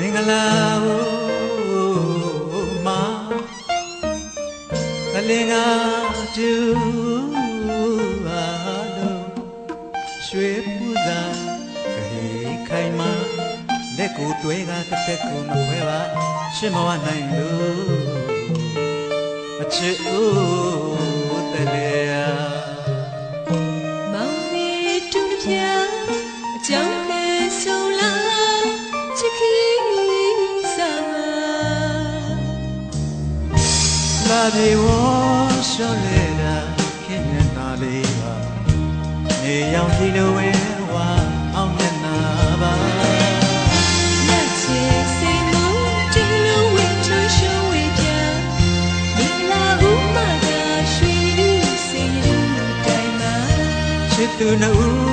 မင်္ဂလာဟိုမကလင်္ကာကျူအာလုံးရွှေပူဇာခေခိုင်မာလက်ကိုတွဲကတစ်ဖက်ကိုမခွဲပါရှင်မဝနိုင်လို့အချစ်ဦးတလေမောင်မီတူတစ်ပြား လာပြေဝရှောလေတာခင်မျက်နာလေးပါနေရောင်ကြည့်လို့ဝဲဝါအောင်မျက်နာပါလက်ချေစိတ်မူတီလိုဝင်းချွရှုံးဝေးပြမင်္ဂလာဦးမသာရွှေလူစိတ်လူတိုင်းမှာချစ်သူနှူး